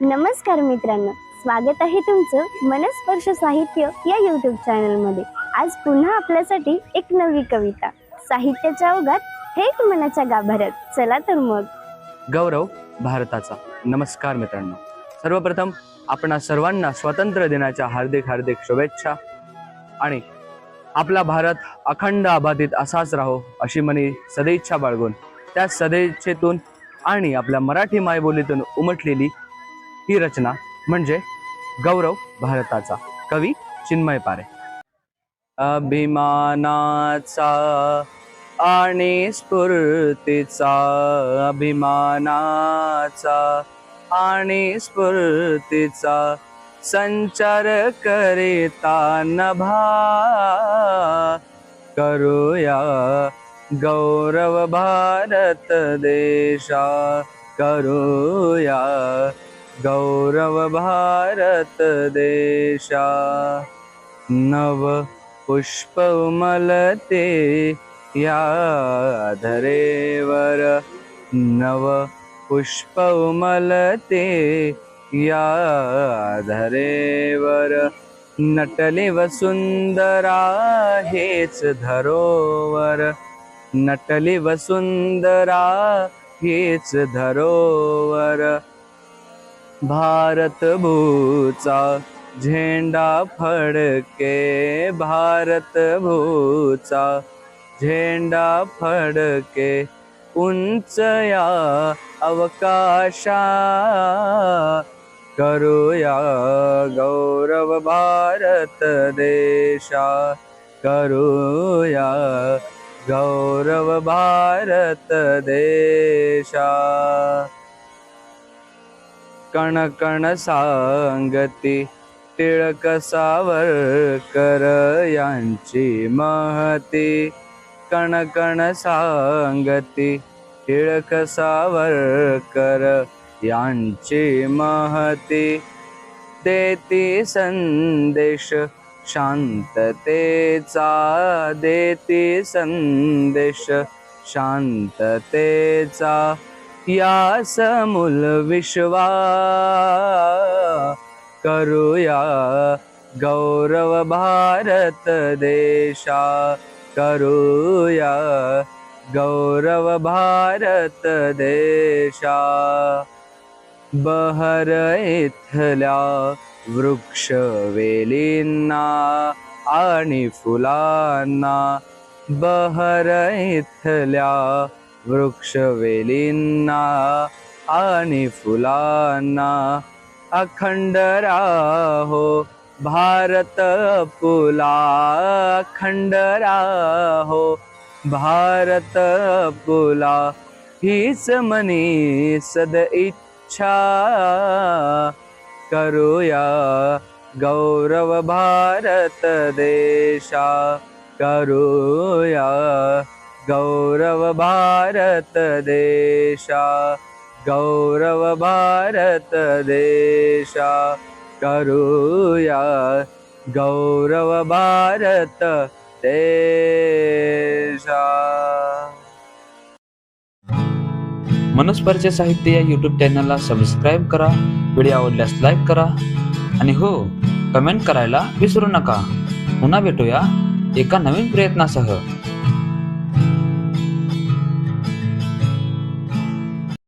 नमस्कार मित्रांनो स्वागत आहे तुमचं मनस्पर्श साहित्य या युट्यूब चॅनलमध्ये आज पुन्हा आपल्यासाठी एक नवी कविता. साहित्याच्या अवघात थेट मनाच्या गाभाऱ्यात. चला तर मग. गौरव भारताचा. नमस्कार मित्रांनो. सर्वप्रथम आपण सर्वांना स्वातंत्र्य दिनाच्या हार्दिक हार्दिक शुभेच्छा आणि आपला भारत अखंड अबाधित असाच राहो अशी मनी सदैच्छा बाळगून त्या सदैच्छेतून आणि आपल्या मराठी मायबोलीतून उमटलेली ही रचना म्हणजे गौरव भारताचा. कवी चिन्मय पारे. अभिमानाचा आणि स्फूर्तीचा. अभिमानाचा आणि स्फूर्तीचा संचार करिता नभा. करूया गौरव भारत देशा. करूया गौरव भारत देशा। नव पुष्प उमलते या धरेवर। नव पुष्पमलते या धरेवर। नटले वसुंदरा हेच धरोवर। नटले वसुंदरा हेच धरोवर। भारत भूचा झेंडा फडके भारत भूचा झेंडा फडके उंच या अवकाशा करूया गौरव भारत देशा करूया गौरव भारत देशा। कण कण सांगती टिळक सावरकर यांची महती. कण कण सांगती टिळक सावरकर यांची महती. देती संदेश शांततेचा देती संदेश शांततेचा या समूल विश्वा करूया गौरव भारत देशा करूया गौरव भारत देशा। बहर इथल्या वृक्ष वेलींना आणि फुलांना बहर इथल्या वृक्षवेलींना आणि फुलांना अखंड राहो. भारत पुला अखंड राहो. भारत पुला हीच मनी सद इच्छा. करूया गौरव भारत देशा. करूया गौरव भारत देशा गौरव भारत देशा करूया गौरव भारत देशा। मनस्पर्श साहित्य या यूट्यूब चॅनलला सबस्क्राईब करा व्हिडिओ आवडल्यास लाईक करा आणि हो कमेंट करायला विसरू नका. पुन्हा भेटूया एका नवीन प्रयत्नासह.